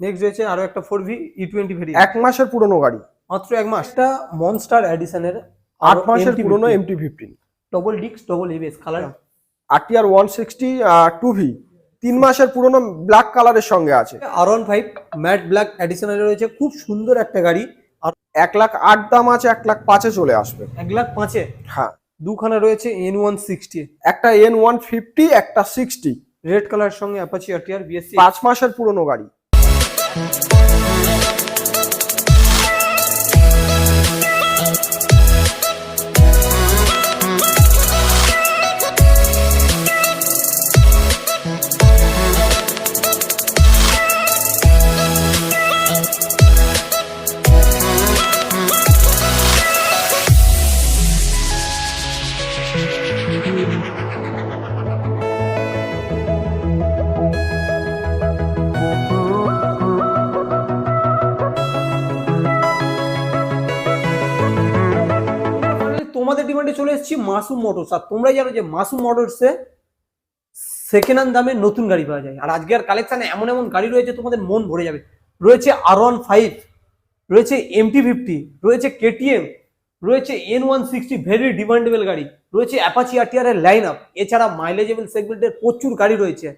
Next রয়েছে আরও একটা four V E twenty very এক মাসের পুরনো গাড়ি। মাত্র এক মাস। এটা মনস্টার এডিশনের আট মাসের পুরনো এমটি ফিফটিন ডবল ডিক্স double ABS colour RTR one sixty two V তিন মাসের পুরনো ব্ল্যাক কালারের সঙ্গে আছে। R one five matte black এডিশনের রয়েছে। খুব সুন্দর একটা গাড়ি। আর এক লাখ আট দাম আছে এক লাখ পাঁচে চলে আসবে। এক লাখ পাঁচে? হ্যাঁ। দুখানা রয়েছে এন ওয়ান সিক্সটি একটা এন ওয়ান ফিফটি একটা সিক্সটি রেড কালার সঙ্গে অ্যাপাচি আরটিআর বিএসসি পাঁচ মাসের পুরনো গাড়ি। তোমাদের চলে এসেছি মাসুম মোটরস। আর তোমরাই জানো যে মাসুম মোটরসে সেকেন্ড হ্যান্ড দামে নতুন গাড়ি পাওয়া যায়। আর আজকের কালেকশনে এমন এমন গাড়ি রয়েছে, তোমাদের মন ভরে যাবে। রয়েছে আর ওয়ান ফাইভ রয়েছে এমটি ফিফটি রয়েছে কেটিএম রয়েছে N one sixty very demandable গাড়ি, রয়েছে অ্যাপাচি আরটিআর এর লাইন আপ এছাড়া মাইলেজেবল সেগমেন্টের প্রচুর গাড়ি রয়েছে।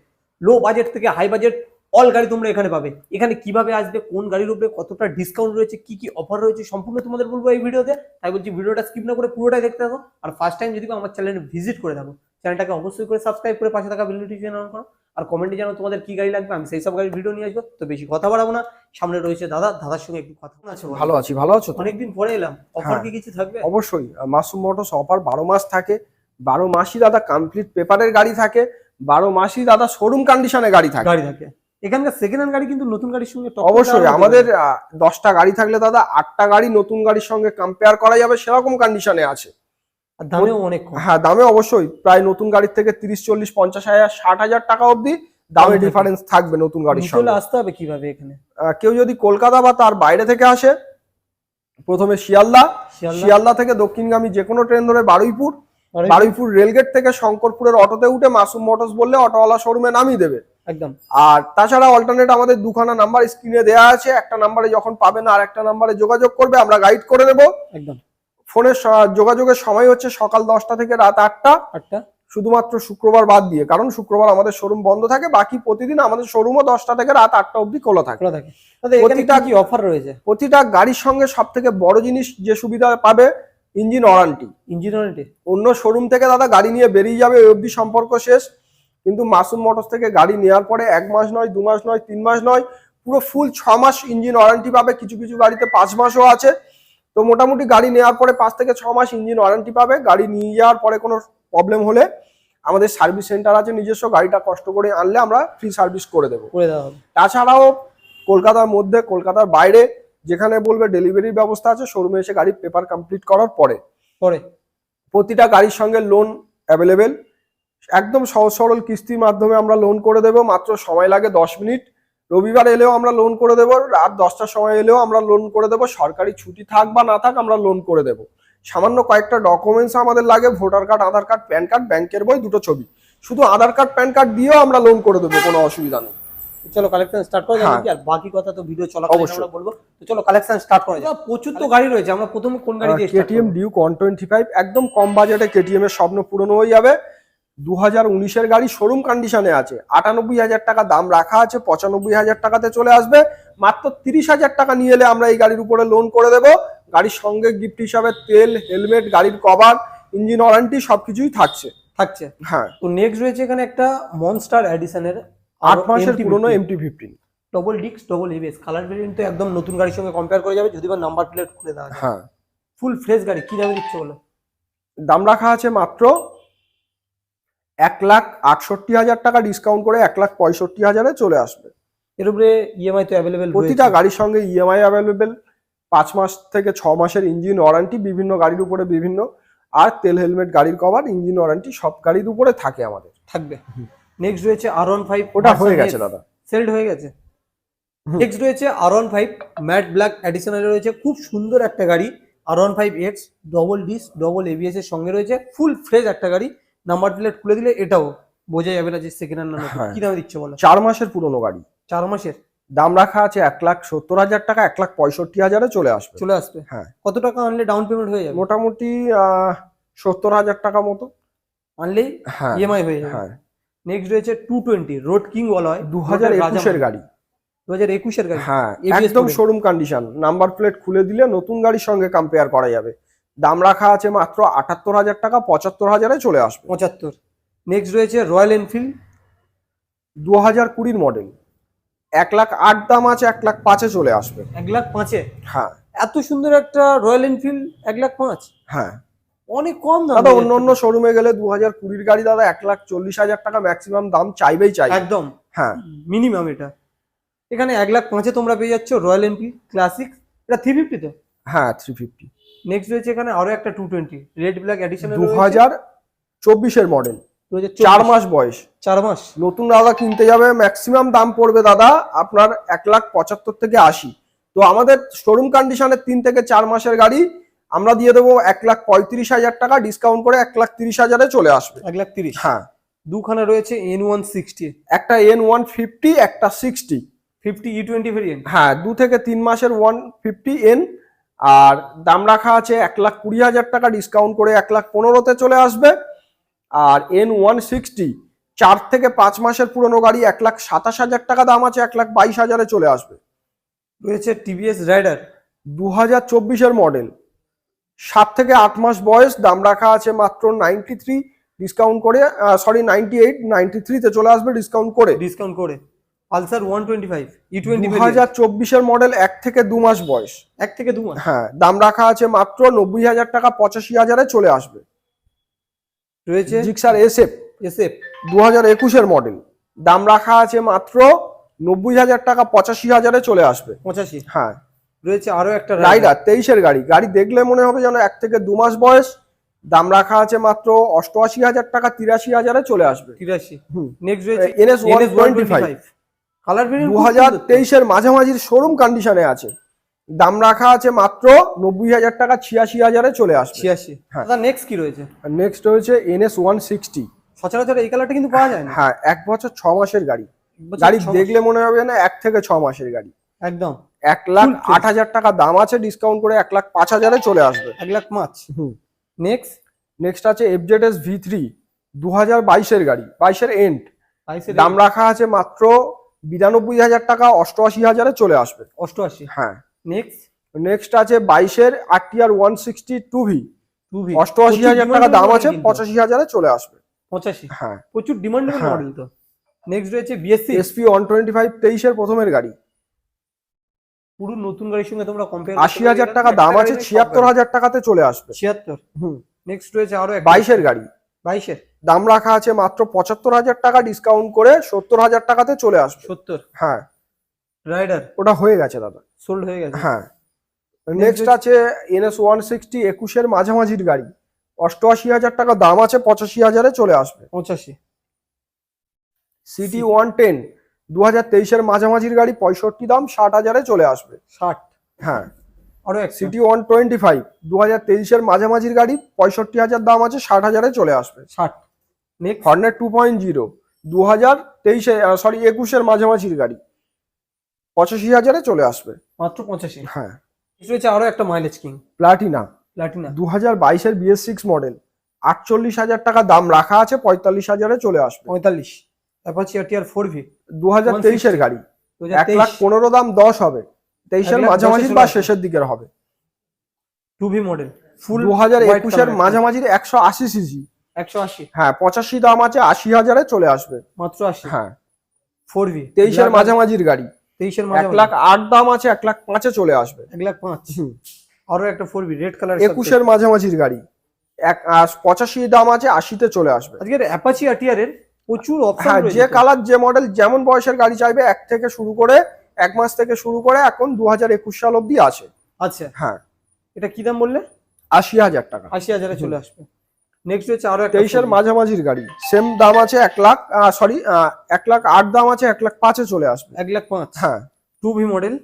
লো বাজেট থেকে হাই বাজেট অল গাড়ি তোমরা এখানে পাবে। এখানে কীভাবে আসবে কোন গাড়ির উপরে কতটা ডিসকাউন্ট রয়েছে কি কি অফার রয়েছে সম্পূর্ণ তোমাদের বলব এই ভিডিওতে। তাই বলছি ভিডিওটা স্কিপ না করে পুরোটাই দেখতে থাকো। আর ফার্স্ট টাইম যদি আমার চ্যানেলে ভিজিট করে থাকো চ্যানেলটাকে অবশ্যই করে সাবস্ক্রাইব করে পাশে থাকা বেল নোটিফিকেশন অন করো। আর কমেন্টে জানো তোমাদের কি গাড়ি লাগবে আমি সেই সব গাড়ির ভিডিও নিয়ে আসব। তো বেশি কথা বাড়াবো না। সামনে রয়েছে দাদা দাদার সঙ্গে একটু কথা আছে ভালো আছি ভালো আছো অনেকদিন পরে এলাম। অফার হ্যাঁ। কি কিছু থাকবে? অবশ্যই মাসুম মোটরস অফার বারো মাস থাকে। বারো মাসই দাদা কমপ্লিট পেপারের গাড়ি থাকে। বারো মাসই দাদা শোরুম কন্ডিশনে গাড়ি থাকে। গাড়ি থাকে। এখানকার সেকেন্ড হ্যান্ড গাড়ি কিন্তু নতুন গাড়ির সঙ্গে অবশ্যই আমাদের। দশটা গাড়ি থাকলে দাদা আটটা গাড়ি নতুন গাড়ির সঙ্গে কম্পেয়ার করা যাবে সেরকম কন্ডিশনে আছে। দামেও অনেক হ্যাঁ দামে অবশ্যই প্রায় নতুন গাড়ির থেকে তিরিশ চল্লিশ পঞ্চাশ হাজার ষাট হাজার টাকা অবধি দামে ডিফারেন্স থাকবে নতুন গাড়ির চলে সঙ্গে। আসতে হবে কীভাবে এখানে? কেউ যদি কলকাতা বা তার বাইরে থেকে আসে প্রথমে শিয়ালদা। শিয়ালদা? শিয়ালদা থেকে দক্ষিণগামী যে কোনো ট্রেন ধরে বারুইপুর। বারুইপুর। বারুইপুর রেলগেট থেকে শঙ্করপুরের অটোতে উঠে মাসুম মোটরস বললে অটোওয়ালা শোরুমে নামিয়ে দেবে। একদম। আর তাছাড়া অল্টারনেট আমাদের দুখানা নাম্বার স্ক্রিনে দেওয়া আছে। একটা নাম্বারে যখন পাবেন আর একটা নাম্বারে যোগাযোগ করবে আমরা গাইড করে দেবো একদম। ফোনের যোগাযোগের সময় হচ্ছে সকাল দশটা থেকে রাত আটটা। আটটা। শুধুমাত্র শুক্রবার বাদ দিয়ে কারণ শুক্রবার আমাদের শোরুম বন্ধ থাকে বাকি প্রতিদিন আমাদের শোরুমও দশটা থেকে রাত আটটা অবধি খোলা থাকে। প্রতিটা- কি অফার রয়েছে? প্রতিটা গাড়ির সঙ্গে সব থেকে বড় জিনিস যে সুবিধা পাবে ইঞ্জিন ওয়ারান্টি ইঞ্জিন ওয়ারান্টি অন্য শোরুম থেকে দাদা গাড়ি নিয়ে বেরিয়ে যাবে ওই অবধি সম্পর্ক শেষ। কিন্তু মাসুম মোটরস থেকে গাড়ি নেওয়ার পরে এক মাস নয় দু মাস নয় তিন মাস নয় পুরো ফুল ছ মাস ইঞ্জিন ওয়ারেন্টি পাবে। কিছু কিছু গাড়িতে পাঁচ মাসও আছে। তো মোটামুটি গাড়ি নেওয়ার পরে পাঁচ থেকে ছ মাস ইঞ্জিন ওয়ারেন্টি পাবে। গাড়ি নিয়ে যাওয়ার পরে কোনো প্রবলেম হলে আমাদের সার্ভিস সেন্টার আছে নিজস্ব গাড়িটা কষ্ট করে আনলে আমরা ফ্রি সার্ভিস করে দেবো। তাছাড়াও কলকাতার মধ্যে কলকাতার বাইরে যেখানে বলবে ডেলিভারির ব্যবস্থা আছে শোরুমে এসে গাড়ির পেপার কমপ্লিট করার পরে পরে। প্রতিটা গাড়ির সঙ্গে লোন অ্যাভেলেবেল একদম সহজ সরল কিস্তির মাধ্যমে আমরা লোন করে দেবো। মাত্র সময় লাগে দশ মিনিট। রবিবার এলেও আমরা লোন করে দেবো। রাত দশটার সময় এলেও আমরা লোন করে দেবো। সরকারি ছুটি থাক বা না থাক আমরা লোন করে দেবো। সামান্য কয়েকটা ডকুমেন্টস আমাদের লাগে। Voter card Aadhaar card PAN card ব্যাংকের বই দুটো ছবি। শুধু আধার কার্ড প্যান কার্ড দিয়েও আমরা লোন করে দেবো। কোনো অসুবিধা নেই। চলো কালেকশন স্টার্ট করা যাবে হ্যাঁ। আর বাকি কথা তো ভিডিও চলাকালীন অবশ্যই। আমরা বলব। তো চলো কালেকশন স্টার্ট করা যাক প্রচুর তো গাড়ি রয়েছে। আমরা প্রথমে কোন গাড়ি দিয়ে KTM? Duke one twenty five একদম কম বাজেটে কেটিএম এর স্বপ্ন পূরণ হয়ে যাবে। দু হাজার উনিশের গাড়ি শোরুম কন্ডিশনে আছে। আটানব্বই হাজার টাকা দাম রাখা আছে পঁচানব্বই হাজার টাকাতে চলে আসবে। মাত্র তিরিশ হাজার টাকা নিয়ে এলে আমরা এই গাড়ির উপরে লোন করে দেবো। গাড়ির সঙ্গে গিফট হিসাবে তেল হেলমেট গাড়ির কভার ইঞ্জিন ওয়ারেন্টি সবকিছুই থাকছে। থাকছে। হ্যাঁ। তো নেক্সট রয়েছে এখানে একটা মনস্টার এডিশনের আট মাসের পুরনো এমটি ফিফটিন ডবল ডিক্স ডবল এবিএস কালার ভেরিয়েন্ট তো একদম নতুন গাড়ির সঙ্গে কম্পেয়ার করা যাবে যদি বা নাম্বার প্লেট খুলে দেওয়া হ্যাঁ। ফুল ফ্রেশ গাড়ি কি দামে দিচ্ছে বলো? দাম রাখা আছে মাত্র এক লাখ আটষট্টি হাজার টাকা ডিসকাউন্ট করে এক লাখ পঁয়ষট্টি হাজারে চলে আসবে। এর উপরে ইএমআই তো অ্যাভেলেবেল প্রতিটা গাড়ির সঙ্গে E ইএমআই অ্যাভেলেবেল পাঁচ মাস থেকে ছ মাসের ইঞ্জিন ওয়ারেন্টি বিভিন্ন গাড়ির উপরে বিভিন্ন আর তেল হেলমেট গাড়ির কভার ইঞ্জিন ওয়ারেন্টি সব গাড়ির উপরে থাকে আমাদের। থাকবে। নেক্সট রয়েছে আর ওয়ান ফাইভ ওটা হয়ে গেছে দাদা। সেলড হয়ে গেছে। নেক্সট রয়েছে আর one five matte black additional রয়েছে খুব সুন্দর একটা গাড়ি। আর one five X double disc double ABS এর সঙ্গে রয়েছে। ফুল ফ্রেশ একটা গাড়ি। নাম্বার প্লেট খুলে দিলে এটাও বোঝা যাবে না যে সেকেন্ড হ্যান্ড নাম্বার হ্যাঁ। কি দামে দিচ্ছে বলো? চার মাসের পুরনো গাড়ি। চার মাসের? দাম রাখা আছে এক লাখ সত্তর হাজার টাকা এক লাখ পঁয়ষট্টি হাজারে চলে আসবে। চলে আসবে। হ্যাঁ। কত টাকা আনলে ডাউন পেমেন্ট হয়ে যাবে? মোটামুটি সত্তর হাজার টাকা মতো। আনলেই হ্যাঁ। ইএমআই হয়ে যাবে। হ্যাঁ। নেক্সট রয়েছে টু টোয়েন্টি রোড কিং বলা হয় দু হাজার একুশের গাড়ি। দু হাজার একুশের গাড়ি। হ্যাঁ একদম শোরুম কন্ডিশন নাম্বার প্লেট খুলে দিলে নতুন গাড়ির সঙ্গে কম্পেয়ার করা যাবে। দাম রাখা আছে মাত্র আটাত্তর হাজার টাকা পঁচাত্তর হাজারে চলে আসবে। পঁচাত্তর। নেক্সট রয়েছে রয়্যাল এনফিল্ড দু হাজার কুড়ির মডেল এক লাখ আট দাম আছে এক লাখ পাঁচে চলে আসবে। এক লাখ পাঁচে? হ্যাঁ। এত সুন্দর একটা রয়্যাল এনফিল্ড এক লাখ পাঁচ? হ্যাঁ। অনেক কম দাম দাদা অন্য অন্য শোরুমে গেলে দু হাজার কুড়ির গাড়ি দাদা এক লাখ চল্লিশ হাজার টাকা ম্যাক্সিমাম দাম চাইবেই চাই। একদম। হ্যাঁ। মিনিমাম এটা। এখানে এক লাখ পাঁচে তোমরা পেয়ে যাচ্ছ রয়্যাল এনফিল্ড ক্লাসিক এটা থ্রি ফিফটি তো? হ্যাঁ থ্রি ফিফটি নেক্সট রয়েছে এখানে আরও একটা two twenty red black edition দু হাজার চব্বিশের মডেল চার মাস বয়স। চার মাস। নতুন দাদা কিনতে যাবে ম্যাক্সিমাম দাম পড়বে দাদা আপনার এক লাখ পঁচাত্তর থেকে আশি। তো আমাদের শোরুম কন্ডিশনের তিন থেকে চার মাসের গাড়ি আমরা দিয়ে দেবো এক লাখ পঁয়ত্রিশ হাজার টাকা ডিসকাউন্ট করে এক লাখ তিরিশ হাজারে চলে আসবে। এক লাখ তিরিশ। হ্যাঁ। দুখানা রয়েছে এন ওয়ান সিক্সটি একটা এন ওয়ান ফিফটি একটা sixty fifty E twenty variant হ্যাঁ দু থেকে তিন মাসের ওয়ান ফিফটি এন আর দাম রাখা আছে এক লাখ কুড়ি হাজার টাকা ডিসকাউন্ট করে এক লাখ পনেরোতে চলে আসবে। আর এন ওয়ান সিক্সটি চার থেকে পাঁচ মাসের পুরনো গাড়ি এক লাখ সাতাশ হাজার টাকা দাম আছে এক লাখ বাইশ হাজারে চলে আসবে। রয়েছে টিভিএস রাইডার দু হাজার চব্বিশের মডেল সাত থেকে আট মাস বয়স দাম রাখা আছে মাত্র নাইনটি থ্রি ডিসকাউন্ট করে সরি নাইনটি এইট নাইনটি থ্রিতে চলে আসবে ডিসকাউন্ট করে। ডিসকাউন্ট করে। Pulsar one twenty five E twenty হাজার চব্বিশের মডেল এক থেকে দু মাস বয়স। এক থেকে দু মাস? হ্যাঁ দাম রাখা আছে মাত্র নব্বই হাজার টাকা পঁচাশি হাজারে চলে আসবে। রয়েছে? জিক্সার এসএফ এসএফ দু হাজার একুশের মডেল দাম রাখা আছে মাত্র নব্বই হাজার টাকা পঁচাশি হাজারে চলে আসবে। হ্যাঁ। রয়েছে আরও একটা রাইডার তেইশের গাড়ি। গাড়ি দেখলে মনে হবে যেন এক থেকে দু মাস বয়স। দাম রাখা আছে মাত্র অষ্টআশি হাজার টাকা তিরাশি হাজারে চলে আসবে। তিরাশি। নেক্সট রয়েছে NS 125 কালার ভেরিয়েন্ট দু হাজার তেইশের মাঝামাঝির শোরুম কন্ডিশনে আছে। দাম রাখা আছে মাত্র নব্বই হাজার টাকা ছিয়াশি হাজারে চলে আসবে। ছিয়াশি। হ্যাঁ। দাদা নেক্সট কি রয়েছে? নেক্সট রয়েছে এনএস ওয়ান সিক্সটি সচরাচর এই কালারটা কিন্তু পাওয়া যায় না। হ্যাঁ এক বছর ছ মাসের গাড়ি। গাড়ি দেখলে মনে হবে না এক থেকে ছ মাসের গাড়ি। একদম। এক লাখ আট হাজার টাকা দাম আছে ডিসকাউন্ট করে এক লাখ পাঁচ হাজারে চলে আসবে। এক লাখ পাঁচ। হুম। নেক্সট নেক্সট আছে এফজেড এস ভি থ্রি দু হাজার বাইশের গাড়ি বাইশের এন্ড দাম রাখা আছে মাত্র বিরানব্বই হাজার টাকা অষ্টআশি হাজারে চলে আসবে। অষ্টআশি? হ্যাঁ। নেক্সট নেক্সট আছে বাইশের RTR one sixty two V two V অষ্টআশি হাজার টাকা দাম আছে পঁচাশি হাজারে চলে আসবে। পঁচাশি? হ্যাঁ। প্রচুর ডিমান্ড হ্যাঁ। মডেল তো। নেক্সট রয়েছে BSC SP one twenty five তেইশের প্রথমের গাড়ি। পুরো নতুন গাড়ির সঙ্গে তোমরা কম্পেয়ার আশি হাজার টাকা দাম আছে ছিয়াত্তর হাজার টাকাতে চলে আসবে। ছিয়াত্তর? হুম। নেক্সট রয়েছে আরও বাইশের গাড়ি। বাইশের? দাম রাখা আছে মাত্র পঁচাত্তর হাজার টাকা ডিসকাউন্ট করে সত্তর হাজার টাকাতে চলে আসবে। সত্তর? হ্যাঁ। রাইডার ওটা হয়ে গেছে দাদা। সোল্ড হয়ে গেছে? হ্যাঁ। নেক্সট আছে এনএস ওয়ান সিক্সটি একুশের মাঝামাঝির গাড়ি। অষ্টআশি হাজার টাকা দাম আছে পঁচাশি হাজারে চলে আসবে। পঁচাশি। সিটি ওয়ান টেন দু হাজার তেইশের মাঝামাঝির গাড়ি পঁয়ষট্টি দাম ষাট হাজারে চলে আসবে। ষাট। হ্যাঁ। আরও এক সিটি ওয়ান টোয়েন্টি ফাইভ দু হাজার তেইশের মাঝামাঝির গাড়ি পঁয়ষট্টি হাজার দাম আছে ষাট হাজারে চলে আসবে। ষাট। Next Hornet two point zero দু হাজার তেইশে সরি একুশের মাঝামাঝির গাড়ি। পঁচাশি হাজারে চলে আসবে। মাত্র পঁচাশি? হ্যাঁ। রয়েছে আরও একটা মাইলেজ কিং প্লাটিনা প্লাটিনা দু হাজার বাইশের বিএস সিক্স মডেল আটচল্লিশ হাজার টাকা দাম রাখা আছে পঁয়তাল্লিশ হাজারে চলে আসবে। পঁয়তাল্লিশ। অ্যাপাচি আরটিআর ফোর ভি দু হাজার তেইশের গাড়ি। এক লাখ পনেরো দাম দশ হবে। তেইশের মাঝামাঝি বা শেষের দিকের হবে। টু ভি মডেল ফুল দু হাজার একুশের মাঝামাঝির একশো আশি সিসি একশো আশি। হ্যাঁ পঁচাশি দাম আছে আশি হাজারে চলে আসবে। মাত্র আশি? হ্যাঁ। Four V. তেইশের মাঝামাঝির গাড়ি। তেইশের এক মাঝামাঝি লাখ আট দাম আছে এক লাখ পাঁচে চলে আসবে। এক লাখ পাঁচ। আরও একটা ফোর ভি রেড কালার একুশের মাঝামাঝির গাড়ি। এক পঁচাশি দাম আছে আশিতে চলে আসবে। আজকের অ্যাপাচি আরটিআর এর প্রচুর অপশন হ্যাঁ যে কালার যে মডেল যেমন বয়সের গাড়ি চাইবে এক থেকে শুরু করে এক মাস থেকে শুরু করে এখন দু হাজার একুশ সাল অব্দি আছে। আচ্ছা। হ্যাঁ। এটা কি দাম বললে? আশি হাজার টাকা। আশি হাজারে চলে আসবে। নেক্সট হচ্ছে আরও একটা তেইশের 4V মাঝামাঝির গাড়ি। সেম দাম আছে এক লাখ সরি এক লাখ আট দাম আছে এক লাখ পাঁচে চলে আসবে। এক লাখ পাঁচ? হ্যাঁ। Two V model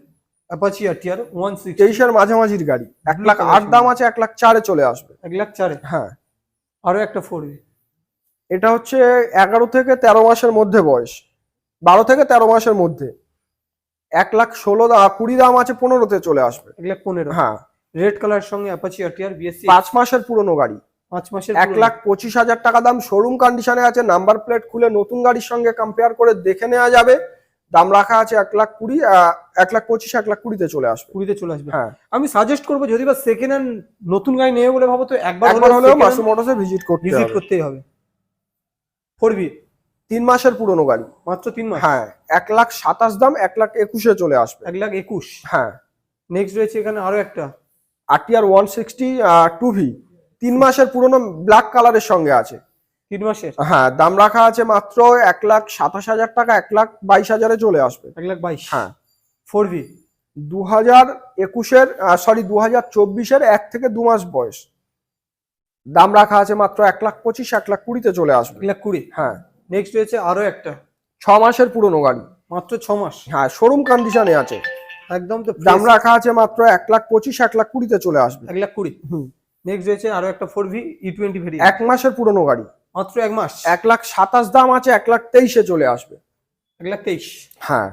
Apache RTR one six তেইশের মাঝামাঝির গাড়ি। এক লাখ আট দাম আছে এক লাখ চারে চলে আসবে। এক লাখ চারে? হ্যাঁ। আরও একটা ফোর ভি এটা হচ্ছে এগারো থেকে তেরো মাসের মধ্যে বয়স। বারো থেকে তেরো মাসের মধ্যে। এক লাখ ষোলো দা কুড়ি দাম আছে পনেরোতে চলে আসবে। এক লাখ পনেরো। হ্যাঁ। রেড কালার সঙ্গে অ্যাপাচি আরটিআর বিএসসি পাঁচ মাসের পুরনো গাড়ি। পাঁচ মাসের এক লাখ পঁচিশ হাজার টাকা দাম শোরুম কন্ডিশনে আছে নাম্বার প্লেট খুলে নতুন গাড়ির সঙ্গে কম্পেয়ার করে দেখে নেওয়া যাবে। দাম রাখা আছে এক লাখ কুড়ি এক লাখ পঁচিশ এক লাখ কুড়িতে চলে আসবে। কুড়িতে চলে আসবে। হ্যাঁ। আমি সাজেস্ট করব যদি বা সেকেন্ড হ্যান্ড নতুন গাড়ি নেবে বলে ভাবো তো একবার একবার হলেও মাসু মোটরসে ভিজিট করতে ভিজিট করতেই হবে। ফোর বি তিন মাসের পুরনো গাড়ি। মাত্র তিন মাস? হ্যাঁ এক লাখ সাতাশ দাম এক লাখ একুশে চলে আসবে। এক লাখ একুশ? হ্যাঁ। নেক্সট রয়েছে এখানে আরও একটা। RTR one sixty two V তিন মাসের পুরনো ব্ল্যাক কালারের সঙ্গে আছে। তিন মাসের? হ্যাঁ দাম রাখা আছে মাত্র এক লাখ সাতাশ হাজার টাকা এক লাখ বাইশ হাজারে চলে আসবে। এক লাখ বাইশ? হ্যাঁ। Four V? দু হাজার একুশের সরি দু হাজার চব্বিশের এক থেকে দু মাস বয়স। দাম রাখা আছে মাত্র এক লাখ পঁচিশ এক লাখ কুড়িতে চলে আসবে। এক লাখ কুড়ি? হ্যাঁ। নেক্সট রয়েছে আরও একটা। ছ মাসের পুরনো গাড়ি। মাত্র ছ মাস? হ্যাঁ শোরুম কন্ডিশনে আছে। একদম তো দাম রাখা আছে মাত্র এক লাখ পঁচিশ এক লাখ কুড়িতে চলে আসবে। এক লাখ কুড়ি? হুম। নেক্সট রয়েছে আরও একটা four V E twenty very এক মাসের পুরনো গাড়ি মাত্র এক মাস এক লাখ সাতাশ দাম আছে এক লাখ তেইশে চলে আসবে এক লাখ তেইশ হ্যাঁ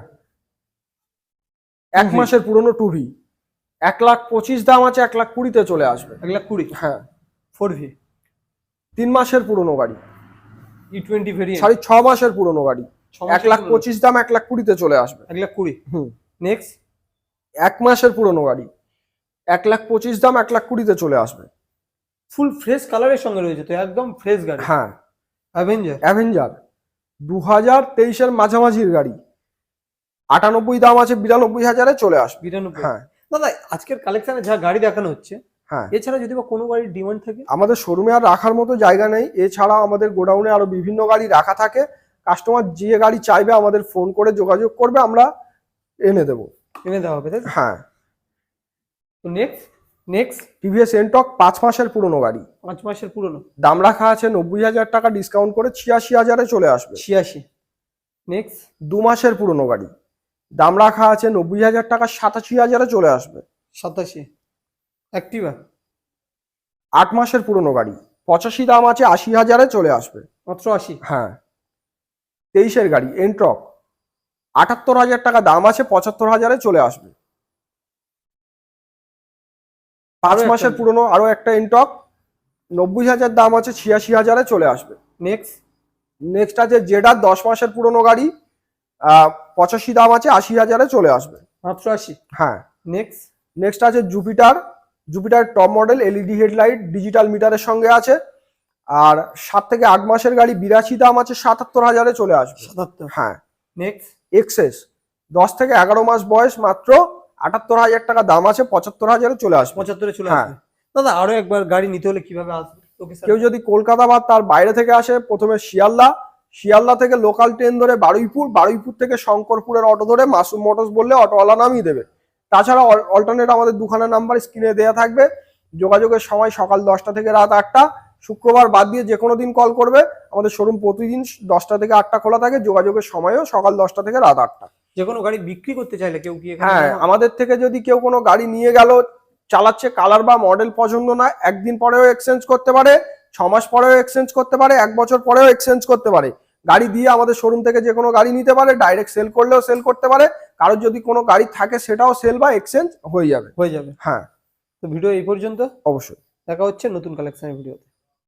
এক মাসের পুরনো টুভি এক লাখ পঁচিশ দাম আছে এক লাখ কুড়িতে চলে আসবে এক লাখ কুড়ি হ্যাঁ ফোর ভি তিন মাসের পুরনো গাড়ি ই টোয়েন্টি ভেরি সরি ছ মাসের পুরনো গাড়ি এক লাখ পঁচিশ দাম এক লাখ কুড়িতে চলে আসবে এক লাখ কুড়ি হুম নেক্সট এক মাসের পুরনো গাড়ি এক লাখ পঁচিশ দাম এক লাখ কুড়িতে চলে আসবে ফুল ফ্রেশ কালারের সঙ্গে রয়েছে তো একদম ফ্রেশ গাড়ি। হ্যাঁ। অ্যাভেঞ্জার অ্যাভেঞ্জার দু হাজার তেইশের মাঝামাঝির গাড়ি। আটানব্বই দাম আছে বিরানব্বই হাজারে চলে আসবে বিরানব্বই। হ্যাঁ। দাদা আজকের কালেকশনে যা গাড়ি দেখানো হচ্ছে হ্যাঁ। এছাড়া যদি বা কোনো গাড়ির ডিমান্ড থাকে? আমাদের শোরুমে আর রাখার মতো জায়গা নেই। এছাড়াও আমাদের গোডাউনে আরও বিভিন্ন গাড়ি রাখা থাকে। কাস্টমার যে গাড়ি চাইবে আমাদের ফোন করে যোগাযোগ করবে আমরা এনে দেবো। এনে দেওয়া হবে তাই হ্যাঁ। তো নেক্সট নেক্সট টিভিএস এনটক পাঁচ মাসের পুরনো গাড়ি। পাঁচ মাসের পুরনো। দাম রাখা আছে নব্বই হাজার টাকা ডিসকাউন্ট করে ছিয়াশি হাজারে চলে আসবে। ছিয়াশি। নেক্সট দু মাসের পুরনো গাড়ি। দাম রাখা আছে নব্বই হাজার টাকা সাতাশি হাজারে চলে আসবে। সাতাশি। অ্যাক্টিভা আট মাসের পুরনো গাড়ি। পঁচাশি দাম আছে আশি হাজারে চলে আসবে। মাত্র আশি। হ্যাঁ। তেইশের গাড়ি এনট্রক আটাত্তর হাজার টাকা দাম আছে পঁচাত্তর হাজারে চলে আসবে। পাঁচ মাসের পুরনো আরও একটা এনটক নব্বই হাজার দাম আছে ছিয়াশি হাজারে চলে আসবে। নেক্সট নেক্সট আছে জেডার দশ মাসের পুরনো গাড়ি পঁচাশি দাম আছে আশি হাজারে চলে আসবে। মাত্র আশি? হ্যাঁ। নেক্সট নেক্সট আছে Jupiter Jupiter top model LED headlight digital মিটারের সঙ্গে আছে। আর সাত থেকে আট মাসের গাড়ি বিরাশি দাম আছে সাতাত্তর হাজারে চলে আসবে। সাতাত্তর। হ্যাঁ। নেক্সট এক্সেস দশ থেকে এগারো মাস বয়স মাত্র আটাত্তর হাজার টাকা দাম আছে পঁচাত্তর হাজারে চলে আসবে। পঁচাত্তরে চলে হ্যাঁ। দাদা আরও একবার গাড়ি নিতে হলে কীভাবে আসবে? কেউ যদি কলকাতা বা তার বাইরে থেকে আসে প্রথমে শিয়ালদা। শিয়ালদা থেকে লোকাল ট্রেন ধরে বারুইপুর বারুইপুর থেকে শঙ্করপুরের অটো ধরে মাসুম মোটরস বললে অটোওয়ালা নামিয়ে দেবে। তাছাড়া অল্টারনেট আমাদের দুখানা নাম্বার স্ক্রিনে দেওয়া থাকবে। যোগাযোগের সময় সকাল দশটা থেকে রাত আটটা। শুক্রবার বাদ দিয়ে যে কোনো দিন কল করবে। আমাদের শোরুম প্রতিদিন দশটা থেকে আটটা খোলা থাকে। যোগাযোগের সময়ও সকাল দশটা থেকে রাত আটটা। যে কোনো গাড়ি বিক্রি করতে চাইলে কেউ কি হ্যাঁ আমাদের থেকে যদি কেউ কোনো গাড়ি নিয়ে গেল চালাচ্ছে কালার বা মডেল পছন্দ না একদিন পরেও এক্সচেঞ্জ করতে পারে ছ মাস পরেও এক্সচেঞ্জ করতে পারে এক বছর পরেও এক্সচেঞ্জ করতে পারে। গাড়ি দিয়ে আমাদের শোরুম থেকে যে কোনো গাড়ি নিতে পারে ডাইরেক্ট সেল করলেও সেল করতে পারে কারোর যদি কোনো গাড়ি থাকে সেটাও সেল বা এক্সচেঞ্জ হয়ে যাবে। হয়ে যাবে। হ্যাঁ। তো ভিডিও এই পর্যন্ত। অবশ্যই। দেখা হচ্ছে নতুন কালেকশনের ভিডিওতে